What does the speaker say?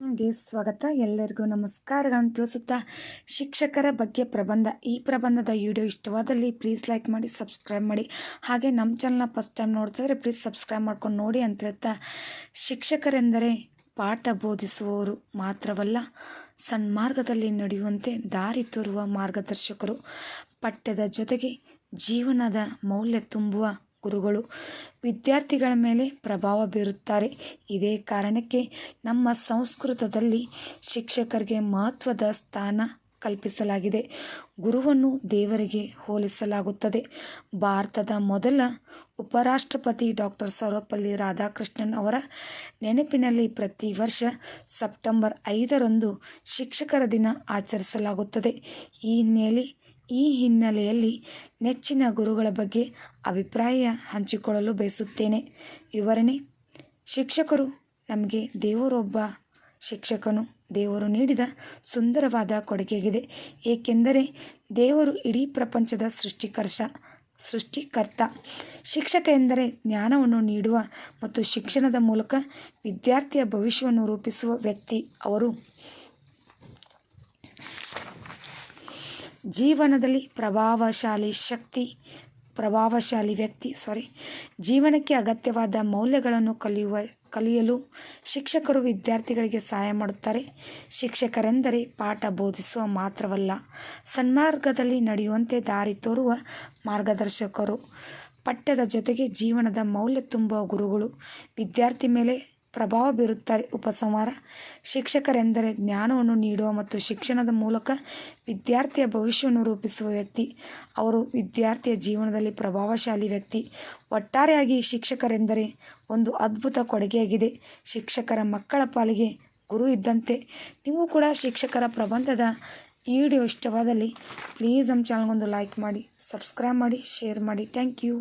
ಗೆ ಸ್ವಾಗತ. ಎಲ್ಲರಿಗೂ ನಮಸ್ಕಾರಗಳನ್ನು ತಿಳಿಸುತ್ತಾ ಶಿಕ್ಷಕರ ಬಗ್ಗೆ ಪ್ರಬಂಧ. ಈ ಪ್ರಬಂಧದ ವಿಡಿಯೋ ಇಷ್ಟವಾದಲ್ಲಿ ಪ್ಲೀಸ್ ಲೈಕ್ ಮಾಡಿ ಸಬ್ಸ್ಕ್ರೈಬ್ ಮಾಡಿ. ಹಾಗೆ ನಮ್ಮ ಚಾನಲ್ನ ಫಸ್ಟ್ ಟೈಮ್ ನೋಡ್ತಿದ್ರೆ ಪ್ಲೀಸ್ ಸಬ್ಸ್ಕ್ರೈಬ್ ಮಾಡ್ಕೊಂಡು ನೋಡಿ ಅಂತ ಹೇಳ್ತಾ ಶಿಕ್ಷಕರೆಂದರೆ ಪಾಠ ಬೋಧಿಸುವವರು ಮಾತ್ರವಲ್ಲ, ಸನ್ಮಾರ್ಗದಲ್ಲಿ ನಡೆಯುವಂತೆ ದಾರಿ ತೋರುವ ಮಾರ್ಗದರ್ಶಕರು. ಪಠ್ಯದ ಜೊತೆಗೆ ಜೀವನದ ಮೌಲ್ಯ ತುಂಬುವ ಗುರುಗಳು ವಿದ್ಯಾರ್ಥಿಗಳ ಮೇಲೆ ಪ್ರಭಾವ ಬೀರುತ್ತಾರೆ. ಇದೇ ಕಾರಣಕ್ಕೆ ನಮ್ಮ ಸಂಸ್ಕೃತದಲ್ಲಿ ಶಿಕ್ಷಕರಿಗೆ ಮಹತ್ವದ ಸ್ಥಾನ ಕಲ್ಪಿಸಲಾಗಿದೆ. ಗುರುವನ್ನು ದೇವರಿಗೆ ಹೋಲಿಸಲಾಗುತ್ತದೆ. ಭಾರತದ ಮೊದಲ ಉಪರಾಷ್ಟ್ರಪತಿ ಡಾಕ್ಟರ್ ಸರ್ವಪಲ್ಲಿ ರಾಧಾಕೃಷ್ಣನ್ ಅವರ ನೆನಪಿನಲ್ಲಿ ಪ್ರತಿ ವರ್ಷ ಸೆಪ್ಟೆಂಬರ್ ಐದರಂದು ಶಿಕ್ಷಕರ ದಿನ ಆಚರಿಸಲಾಗುತ್ತದೆ. ಈ ಹಿನ್ನೆಲೆ ಈ ಹಿನ್ನೆಲೆಯಲ್ಲಿ ನೆಚ್ಚಿನ ಗುರುಗಳ ಬಗ್ಗೆ ಅಭಿಪ್ರಾಯ ಹಂಚಿಕೊಳ್ಳಲು ಬಯಸುತ್ತೇನೆ. ವಿವರಣೆ, ಶಿಕ್ಷಕರು ನಮಗೆ ದೇವರೊಬ್ಬ ಶಿಕ್ಷಕನು, ದೇವರು ನೀಡಿದ ಸುಂದರವಾದ ಕೊಡುಗೆಯಾಗಿದೆ. ಏಕೆಂದರೆ ದೇವರು ಇಡೀ ಪ್ರಪಂಚದ ಸೃಷ್ಟಿಕರ್ಷ, ಸೃಷ್ಟಿಕರ್ತ. ಶಿಕ್ಷಕ ಎಂದರೆ ಜ್ಞಾನವನ್ನು ನೀಡುವ ಮತ್ತು ಶಿಕ್ಷಣದ ಮೂಲಕ ವಿದ್ಯಾರ್ಥಿಯ ಭವಿಷ್ಯವನ್ನು ರೂಪಿಸುವ ವ್ಯಕ್ತಿ ಅವರು. ಜೀವನದಲ್ಲಿ ಪ್ರಭಾವಶಾಲಿ ಶಕ್ತಿ, ಪ್ರಭಾವಶಾಲಿ ವ್ಯಕ್ತಿ ಸಾರಿ ಜೀವನಕ್ಕೆ ಅಗತ್ಯವಾದ ಮೌಲ್ಯಗಳನ್ನು ಕಲಿಯುವ, ಕಲಿಯಲು ಶಿಕ್ಷಕರು ವಿದ್ಯಾರ್ಥಿಗಳಿಗೆ ಸಹಾಯ ಮಾಡುತ್ತಾರೆ. ಶಿಕ್ಷಕರೆಂದರೆ ಪಾಠ ಬೋಧಿಸುವ ಮಾತ್ರವಲ್ಲ, ಸನ್ಮಾರ್ಗದಲ್ಲಿ ನಡೆಯುವಂತೆ ದಾರಿ ತೋರುವ ಮಾರ್ಗದರ್ಶಕರು. ಪಠ್ಯದ ಜೊತೆಗೆ ಜೀವನದ ಮೌಲ್ಯ ತುಂಬುವ ಗುರುಗಳು, ವಿದ್ಯಾರ್ಥಿ ಮೇಲೆ ಪ್ರಭಾವ ಬೀರುತ್ತಾರೆ. ಉಪಸಂಹಾರ ಶಿಕ್ಷಕರೆಂದರೆ ಜ್ಞಾನವನ್ನು ನೀಡುವ ಮತ್ತು ಶಿಕ್ಷಣದ ಮೂಲಕ ವಿದ್ಯಾರ್ಥಿಯ ಭವಿಷ್ಯವನ್ನು ರೂಪಿಸುವ ವ್ಯಕ್ತಿ. ಅವರು ವಿದ್ಯಾರ್ಥಿಯ ಜೀವನದಲ್ಲಿ ಪ್ರಭಾವಶಾಲಿ ವ್ಯಕ್ತಿ. ಒಟ್ಟಾರೆಯಾಗಿ ಶಿಕ್ಷಕರೆಂದರೆ ಒಂದು ಅದ್ಭುತ ಕೊಡುಗೆಯಾಗಿದೆ. ಶಿಕ್ಷಕರ ಮಕ್ಕಳ ಪಾಲಿಗೆ ಗುರು ಇದ್ದಂತೆ. ನೀವು ಕೂಡ ಶಿಕ್ಷಕರ ಪ್ರಬಂಧದ ಈ ವಿಡಿಯೋ ಇಷ್ಟವಾದಲ್ಲಿ ಪ್ಲೀಸ್ ನಮ್ಮ ಚಾನಲ್ಗೊಂದು ಲೈಕ್ ಮಾಡಿ ಸಬ್ಸ್ಕ್ರೈಬ್ ಮಾಡಿ ಶೇರ್ ಮಾಡಿ. Thank you